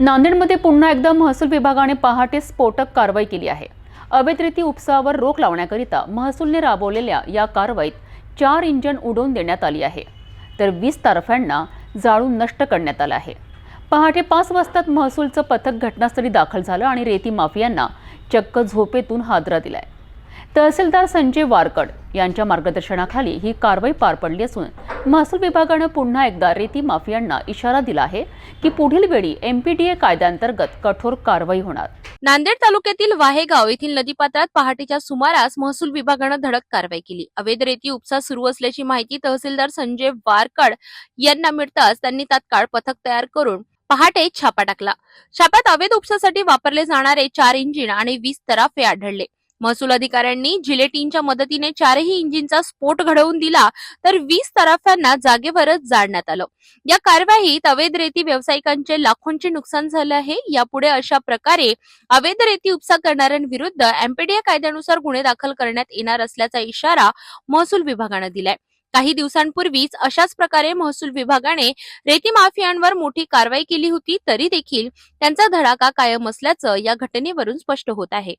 नांदेडमध्ये पुन्हा एकदा महसूल विभागाने पहाटे स्फोटक कारवाई केली आहे. अवैधरीती उपसावर रोख लावण्याकरिता महसूलने राबवलेल्या या कारवाईत चार इंजन उडवून देण्यात आली आहे. तर वीस तारफ्यांना जाळून नष्ट करण्यात आलं आहे. पहाटे पाच वाजताच महसूलचं पथक घटनास्थळी दाखल झालं आणि रेती माफियांना चक्क झोपेतून हादरा दिलाय. तहसीलदार संजय वारकड यांच्या मार्गदर्शनाखाली ही कारवाई पार पडली असून महसूल विभागानं पुन्हा एकदा रेती माफियांना इशारा दिला आहे की पुढील वेळी एमपीडीए कायद्याअंतर्गत कठोर कारवाई होणार. नांदेड तालुक्यातील वाहेगाव येथील नदीपात्रात पहाटेच्या सुमारास महसूल विभागानं धडक कारवाई केली. अवैध रेती उपसा सुरू असल्याची माहिती तहसीलदार संजय वारकड यांना मिळताच त्यांनी तात्काळ पथक तयार करून पहाटे छापा टाकला. छाप्यात अवैध उपसासाठी वापरले जाणारे चार इंजिन आणि वीस तराफे आढळले. महसूल अधिकाऱ्यांनी जिलेटीनच्या मदतीने चारही इंजिनचा स्फोट घडवून दिला तर वीस तराफ्यांना जागेवरच जाळण्यात आलं. या कारवाईत अवैध रेती व्यावसायिकांचे लाखोंचे नुकसान झालं आहे. यापुढे अशा प्रकारे अवैध रेती उपसा करणाऱ्यांविरुद्ध एमपीडीए कायद्यानुसार गुन्हे दाखल करण्यात येणार असल्याचा इशारा महसूल विभागानं दिलाय. काही दिवसांपूर्वीच अशाच प्रकारे महसूल विभागाने रेती माफियांवर मोठी कारवाई केली होती तरी देखील त्यांचा धडाका कायम असल्याचं या घटनेवरून स्पष्ट होत आहे.